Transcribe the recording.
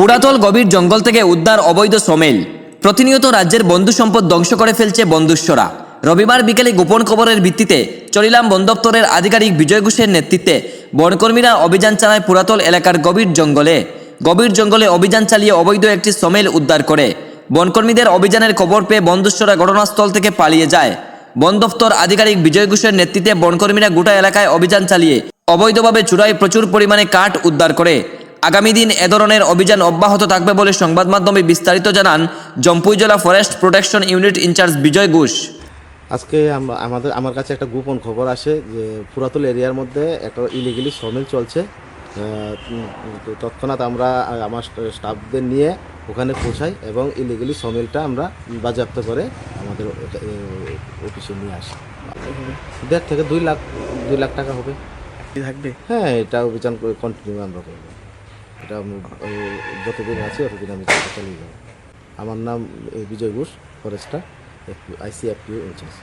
পুরাতল গভীর জঙ্গল থেকে উদ্ধার অবৈধ সমেল প্রতিনিয়ত রাজ্যের বন্ধু সম্পদ ধ্বংস করে ফেলছে বন্ধুস্বরা রবিবার বিকেলে গোপন খবরের ভিত্তিতে চলিলাম বন দপ্তরের আধিকারিক বিজয় ঘোষের নেতৃত্বে বনকর্মীরা অভিযান চালায় পুরাতল এলাকার গভীর জঙ্গলে। গভীর জঙ্গলে অভিযান চালিয়ে অবৈধ একটি সমেল উদ্ধার করে। বনকর্মীদের অভিযানের খবর পেয়ে বন্ধুস্বরা ঘটনাস্থল থেকে পালিয়ে যায়। বন দপ্তর আধিকারিক বিজয় ঘোষের নেতৃত্বে বনকর্মীরা গোটা এলাকায় অভিযান চালিয়ে অবৈধভাবে চূড়ায় প্রচুর পরিমাণে কাঠ উদ্ধার করে। আগামী দিন এ ধরনের অভিযান অব্যাহত থাকবে বলে সংবাদ মাধ্যমে বিস্তারিত জানান জম্পুই জেলা forest protection unit incharge Bijoy Ghosh. আজকে আমাদের আমার কাছে একটা গোপন খবর আসে যে পুরাতল এরিয়ার মধ্যে একটা ইলিগেলি সমিল চলছে। তৎক্ষণাৎ আমরা আমার স্টাফদের নিয়ে ওখানে পৌঁছাই এবং ইলিগেলি সমিলটা আমরা বাজেয়াপ্ত করে আমাদের অফিসে নিয়ে আসি। দেড় থেকে দুই লাখ দুই লাখ টাকা হবে। থাকবে? হ্যাঁ এটা অভিযান কন্টিনিউ আমরা করব। এটা আমি- যতদিন আছি ততদিন আমি চালিয়ে যাব আমার নাম Bijoy Ghosh, forester ICFPO incharge